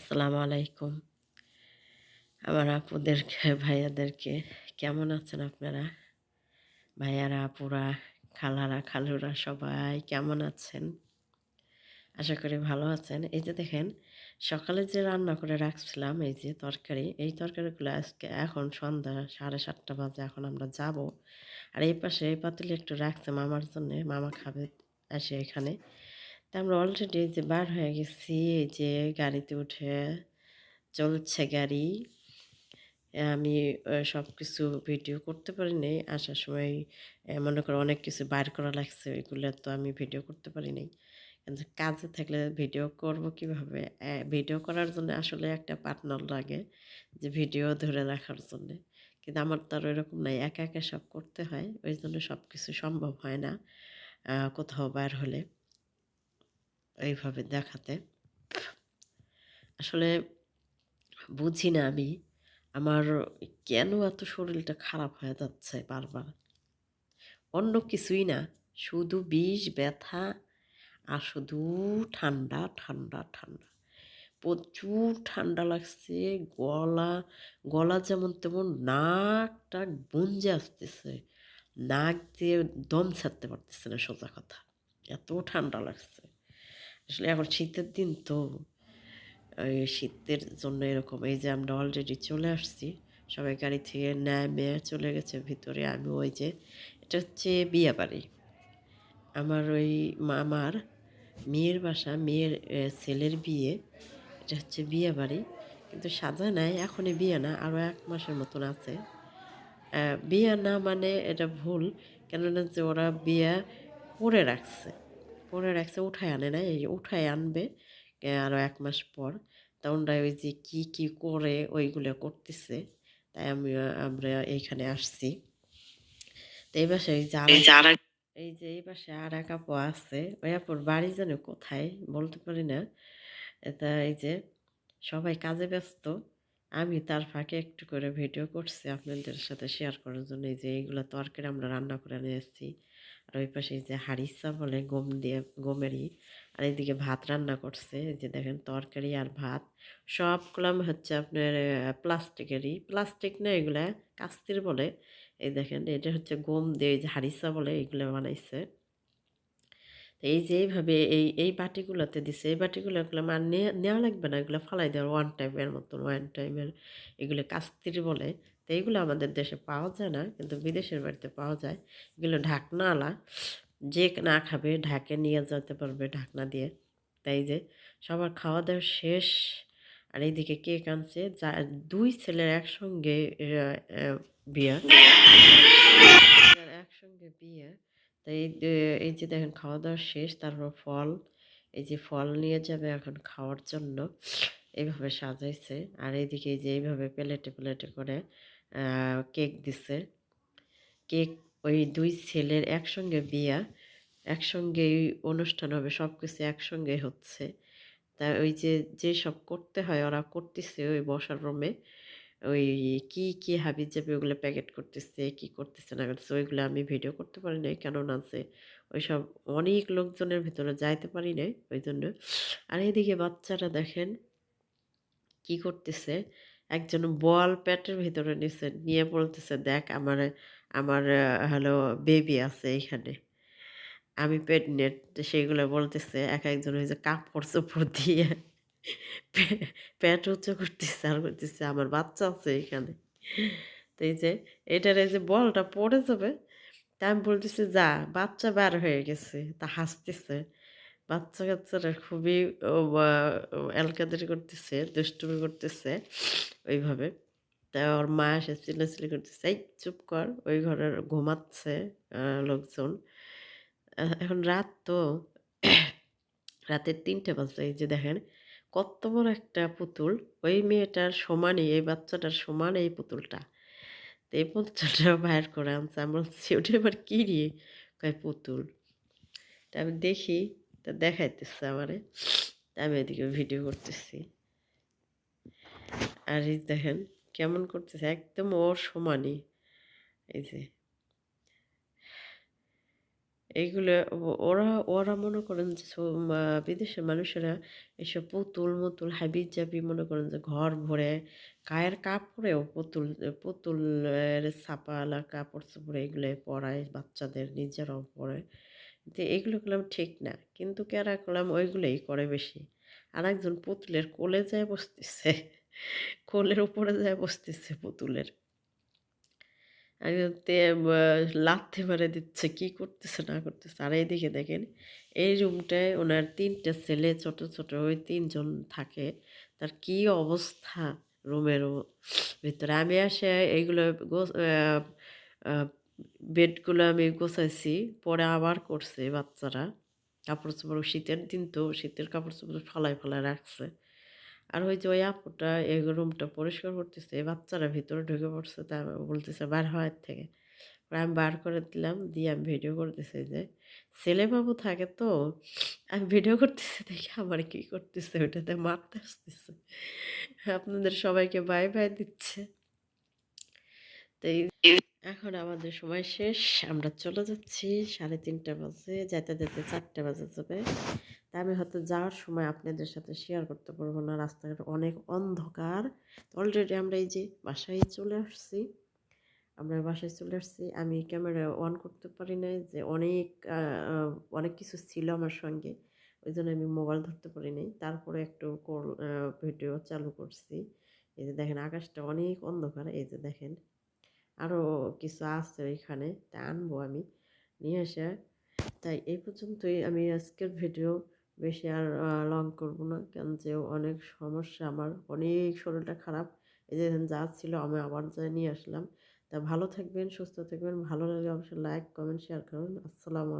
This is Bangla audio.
আসসালামু আলাইকুম। আমার আপুদেরকে, ভাইয়াদেরকে কেমন আছেন আপনারা? ভাইয়ারা, আপুরা, খালারা, খালুরা সবাই কেমন আছেন? আশা করি ভালো আছেন। এই যে দেখেন, সকালে যে রান্না করে রাখছিলাম, এই যে তরকারি, এই তরকারিগুলো আজকে এখন সন্ধ্যা সাড়ে সাতটা বাজে, এখন আমরা যাব। আর এই পাশে এই পাতিলে একটু রাখছে, মামার জন্যে, মামা খাবে আসে এখানে। তা আমরা অলরেডি যে বার হয়ে গেছি, এই যে গাড়িতে উঠে চলছে গাড়ি। আমি সব কিছু ভিডিও করতে পারি নাই আসার সময় মনে করো অনেক কিছু বাইর করা লাগছে, ওইগুলো তো আমি ভিডিও করতে পারি নাই কিন্তু কাজে থাকলে ভিডিও করব কীভাবে? ভিডিও করার জন্য আসলে একটা পার্টনার লাগে, যে ভিডিও ধরে রাখার জন্যে। কিন্তু আমার তো আর এরকম নাই, একা একা সব করতে হয়, ওই জন্য সব কিছু সম্ভব হয় না কোথাও বার হলে। এইভাবে দেখাতে। আসলে বুঝি না আমি, আমার কেন এত শরীরটা খারাপ হয়ে যাচ্ছে বারবার? অন্য কিছুই না, শুধু বিষ, ব্যথা আর শুধু ঠান্ডা ঠান্ডা ঠান্ডা। প্রচুর ঠান্ডা লাগছে, গলা গলা যেমন তেমন নাকটা বুঞ্জে আসতেছে। নাক দিয়ে দম ছাড়তে পারতেছে না সোজা কথা। এত ঠান্ডা লাগছে। আসলে এখন শীতের দিন তো শীতের জন্য এরকম এই যে আমরা অলরেডি চলে আসছি, সবাই গাড়ি থেকে নেমে চলে গেছে ভিতরে, আমি ওই যে, এটা হচ্ছে বিয়ে বাড়ি। আমার ওই মামার মেয়ের বাসা, মেয়ের ছেলের বিয়ে, এটা হচ্ছে বিয়ে বাড়ি। কিন্তু সাজা নাই, এখনই বিয়ে না, আরও এক মাসের মতন আছে। বিয়ে না মানে এটা ভুল, কেননা যে ওরা বিয়ে করে রাখছে। করে রাখছে উঠায় আনে না এই উঠায় আনবে আরও এক মাস পর। তা ওরা ওই যে কী কী করে ওইগুলো করতেছে তাই আমি আমরা এইখানে আসছি। তো এই বাসায় এই যে এই যে এই পাশে আর এক আপু আছে ওই আপুর বাড়ি যেন কোথায় বলতে পারি না। এটা এই যে সবাই কাজে ব্যস্ত আমি তার ফাঁকে একটু করে ভিডিও করছি আপনাদের সাথে শেয়ার করার জন্য। এই যে এইগুলো তরকারি আমরা রান্না করে নিয়ে এসেছি আর ওই পাশে যে হারিসা বলে গম দিয়ে, গমেরই, আর এদিকে ভাত রান্না করছে। যে দেখেন তরকারি আর ভাত সবগুলাম হচ্ছে আপনার প্লাস্টিকেরই। প্লাস্টিক না এগুলা কাস্তির বলে। এই দেখেন, এটা হচ্ছে গম দিয়ে যে হারিসা বলে এগুলো বানাইছে। এই যে এইভাবে এই এই বাটিগুলোতে দিছে, এই বাটিগুলো এগুলো আর নেওয়া লাগবে না, এগুলো ফালাই দেওয়ার ওয়ান টাইমের মতন ওয়ান টাইমের এগুলো কাস্তির বলে। তো এইগুলো আমাদের দেশে পাওয়া যায় না, কিন্তু বিদেশের বাড়িতে পাওয়া যায়। এগুলো ঢাকনাওয়ালা যে না খাবে ঢাকে নিয়ে যেতে পারবে ঢাকনা দিয়ে। তাই যে সবার খাওয়া দাওয়া শেষ। আর এইদিকে কেক আনছে, যা, দুই ছেলের একসঙ্গে বিয়ে। একসঙ্গে বিয়ে। তাই এই এই যে দেখেন খাওয়া দাওয়া শেষ, তারপর ফল, এই যে ফল নিয়ে যাবে এখন খাওয়ার জন্য এইভাবে সাজাইছে। আর এইদিকে যে এইভাবে প্লেটে প্লেটে করে কেক দিছে। কেক ওই দুই ছেলের একসঙ্গে বিয়া, একসঙ্গেই অনুষ্ঠান হবে সব কিছু একসঙ্গে হচ্ছে। তা ওই যে যে সব করতে হয় ওরা করতেছে ওই বসার রুমে ওই কি কি হাবি যাবে ওগুলো প্যাকেট করতেছে, কি করতেছে না করতেছে, ওইগুলো আমি ভিডিও করতে পারি নাই। কেননা যে ওই সব অনেক লোকজনের ভিতরে যাইতে পারি নাই ওই জন্য আর এইদিকে বাচ্চারা দেখেন কি করতেছে, একজন বল প্যাটের ভিতরে নিছে, নিয়ে বলতেছে, দেখ, আমার আমার হলো বেবি আছে এখানে। আমি প্রেগনেন্ট সেগুলো বলতেছে, এক একজন ওই যে কাপড় চোপড় দিয়ে পেট উঁচু করতেছে, আর করতেছে আমার বাচ্চা আছে এখানে। তো এই যে, এটার এই যে বলটা পড়ে যাবে। তা আমি বলতেছি, যা, বাচ্চা বার হয়ে গেছে। তা হাসতেছে। বাচ্চা কাচ্চারা খুবই এলকাদারি করতেছে, দুষ্টুমি করতেছে ওইভাবে। তা ওর মা এসে চিল্লাচিল্লি করতেছে, এই, চুপ কর, ওই ঘরের ঘুমাচ্ছে লোকজন। এখন রাত তো, রাতের তিনটে বাজে, এই যে দেখেন। কত বড় একটা পুতুল। ওই মেয়েটার সমানই, এই বাচ্চাটার সমান এই পুতুলটা। তো এই পুতুলটা বাইর করে আনছে। আমি বলছি, ওটা এবার কী রে কয়, পুতুল। তা আমি দেখি, তা দেখাইতেছে আমারে। আমি এদিকে ভিডিও করতেছি। আর এই দেখেন, কেমন করতেছে? একদম ওর সমানই এই যে এইগুলো ওরা ওরা মনে করেন যে বিদেশের মানুষেরা এসব পুতুল মুতুল হাবি জাবি মনে করেন যে ঘর ভরে গায়ের কাপড়েও পুতুল, পুতুলের ছাপালা কাপড় চোপড় এগুলো পরায় বাচ্চাদের নিজেরাও পরে। তো এগুলো করলাম ঠিক না। কিন্তু কেরা করলাম? ওইগুলোই করে বেশি। আর একজন পুতুলের কোলে যায় বসতেছে। কোলের উপরে যায় বসতেছে পুতুলের। তে লাথি মারে দিচ্ছে, কি করতেছে, না করতেছে, আর এইদিকে দেখেন, এই রুমটায় ওনার তিনটে ছেলে, ছোট ছোট, ওই তিনজন থাকে, তার কি অবস্থা রুমের ভিতরে? আমি আসে এইগুলো বেডগুলো আমি গোছাইছি, পরে আবার করছে বাচ্চারা কাপড় চোপড় শীতের দিন তো, শীতের কাপড় চোপড় ফালাই ফালাই রাখছে। আর ওই যে ওই আপুটা এই রুমটা পরিষ্কার করতেছে বাচ্চারা ভিতরে ঢুকে পড়ছে, তা বলতেছে, বার হওয়ার থেকে। আমি বার করে দিলাম, দিয়ে আমি ভিডিও করতেছি যে ছেলেবাবু থাকে তো? আমি ভিডিও করতেছি, দেখি আমার কি করতেছে, ওইটাতে মারতে আসতেছে। আপনাদের সবাইকে বাই বাই দিচ্ছে। তো এখন আমাদের সময় শেষ, আমরা চলে যাচ্ছি, সাড়ে তিনটা বাজে যেতে যেতে চারটে বাজে যাবে। তা আমি হয়তো যাওয়ার সময় আপনাদের সাথে শেয়ার করতে পারব না, রাস্তাঘাট অনেক অন্ধকার। অলরেডি আমরা এই যে বাসায় চলে আসছি, আমরা বাসায় চলে আসছি। আমি ক্যামেরা অন করতে পারি নাই যে অনেক অনেক কিছু ছিল আমার সঙ্গে, ওই জন্য আমি মোবাইল ধরতে পারি নাই। তারপরে একটু ভিডিও চালু করছি। এই যে দেখেন আকাশটা অনেক অন্ধকার, এই যে দেখেন। আরও কিছু আছে ওইখানে, তা আনব আমি, নিয়ে এসে তাই এই পর্যন্তই আমি আজকের ভিডিও বেশি আর লং করব না। কেন যে অনেক সমস্যা আমার, অনেক শরীরটা খারাপ। এই যে যা ছিল আমি আবার যাই নিয়ে আসলাম। তা ভালো থাকবেন, সুস্থ থাকবেন। ভালো লাগলে অবশ্যই লাইক কমেন্ট শেয়ার করুন। আসসালামু